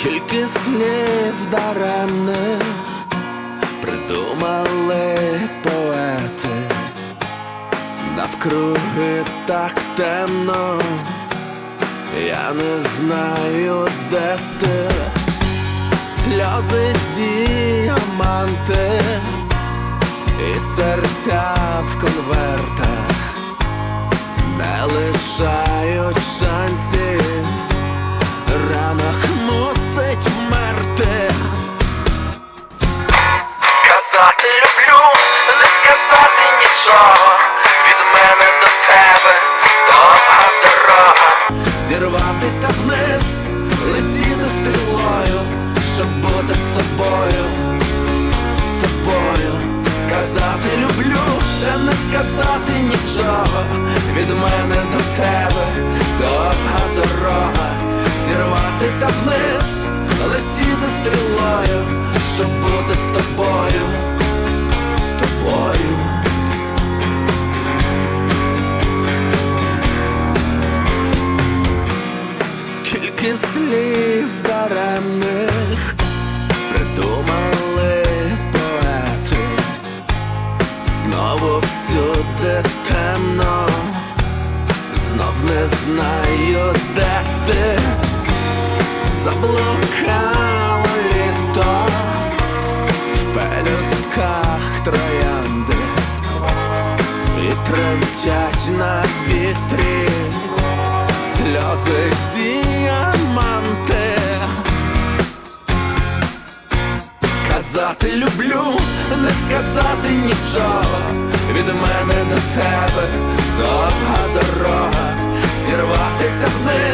Скільки слів даремних придумали поети, навкруги так темно, я не знаю, де ти, сльози діаманти і серця в конвертах не лишають шансів, нічого. Від мене до тебе довга дорога. Зірватися вниз, летіти стрілою, щоб бути з тобою, з тобою. Сказати люблю, це не сказати нічого. Від мене до тебе довга дорога. Зірватися вниз, летіти стрілою, щоб бути Скільки слів даремних. Придумали поети, знову всюди темно, знов не знаю, де ти. Заблукало літо. В пелюстках троянди. І тремтять на вітрі. Сльози діаманти. Сказати люблю, не сказати нічого. Від мене до тебе довга дорога, зірватися вниз, летіти